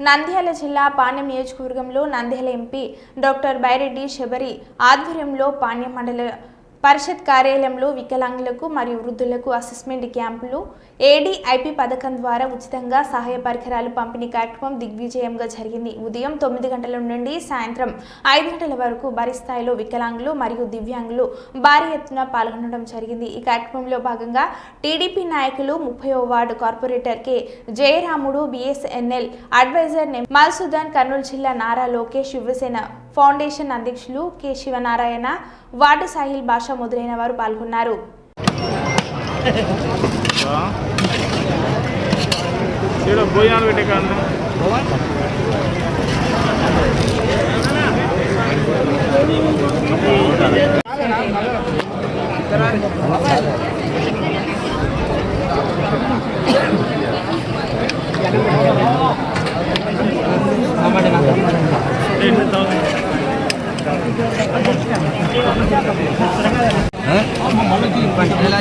నంద్యాల జిల్లా పాణ్యం నియోజకవర్గంలో Nandyal MP doctor Byreddy Shabari ఆధ్వర్యంలో పాణ్యం మండల పరిషత్ కార్యాలయంలో వికలాంగులకు మరియు వృద్ధులకు అసెస్మెంట్ క్యాంపులు ఏడీఐపి పథకం ద్వారా ఉచితంగా సహాయ పరికరాలు పంపిణీ కార్యక్రమం దిగ్విజయంగా జరిగింది. ఉదయం తొమ్మిది గంటల నుండి సాయంత్రం ఐదు గంటల వరకు భారీ స్థాయిలో వికలాంగులు మరియు దివ్యాంగులు భారీ ఎత్తున పాల్గొనడం జరిగింది. ఈ కార్యక్రమంలో భాగంగా టీడీపీ నాయకులు ముప్పై ward corporator K. Jayaramudu BSNL advisor Malsudan Kurnool జిల్లా నారా లోకేష్ శివసేన ఫౌండేషన్ అధ్యక్షులు కె. శివనారాయణ వార్డు సాహిల్ భాష మొదలైన వారు పాల్గొన్నారు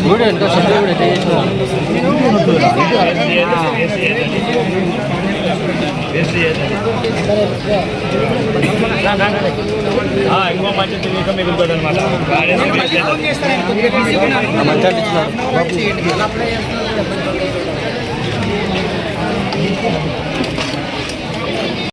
భోజనాలు పెట్టే కాదు ఇంకో మంచి తిరిగి మిగులుతుంది అనమాట